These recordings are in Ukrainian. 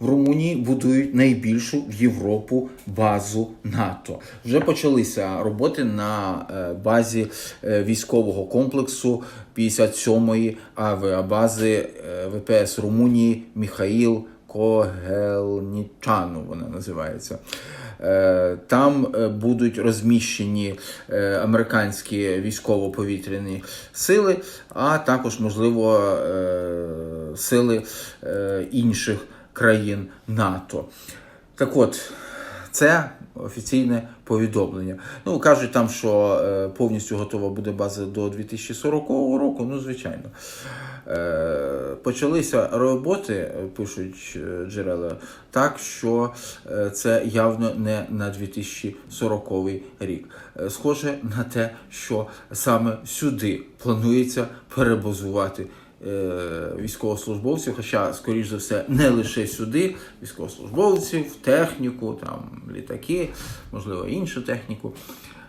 в Румунії будують найбільшу в Європу базу НАТО. Вже почалися роботи на е, базі е, військового комплексу 57-ї авіабази ВПС Румунії Міхаїл Когелнічану. Вона називається. Е, Там будуть розміщені американські військово-повітряні сили, а також, можливо, сили інших країн НАТО. Так от, це офіційне повідомлення. Ну, кажуть там, що е, повністю готова буде база до 2040 року. Ну, звичайно. Е, почалися роботи, пишуть е, джерела, так що це явно не на 2040 рік. Схоже на те, що саме сюди планується перебазувати військовослужбовців, хоча, скоріш за все, не лише сюди, військовослужбовців, техніку, там, літаки, можливо, іншу техніку.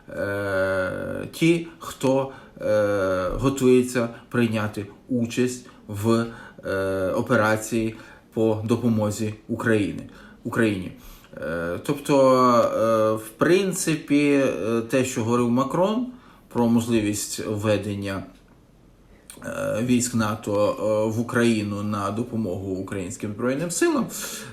Е, ті, хто е, готується прийняти участь в е, операції по допомозі Україні. Україні. Е, Тобто, е, в принципі, е, те, що говорив Макрон про можливість введення е, військ НАТО е, в Україну на допомогу українським збройним силам,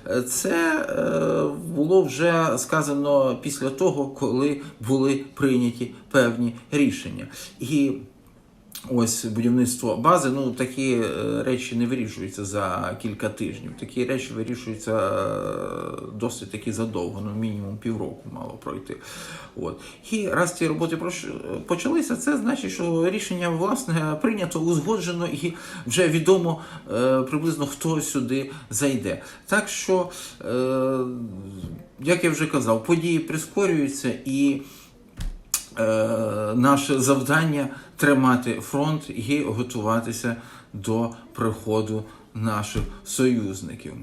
е, це е, було вже сказано після того, коли були прийняті певні рішення. І Ось будівництво бази. Ну такі е, речі не вирішуються за кілька тижнів. Такі речі вирішуються е, досить таки задовго, ну мінімум півроку мало пройти. От і раз ці роботи почалися, це значить, що рішення власне прийнято, узгоджено і вже відомо е, приблизно хто сюди зайде. Так що, як я вже казав, події прискорюються і наше завдання тримати фронт і готуватися до приходу наших союзників.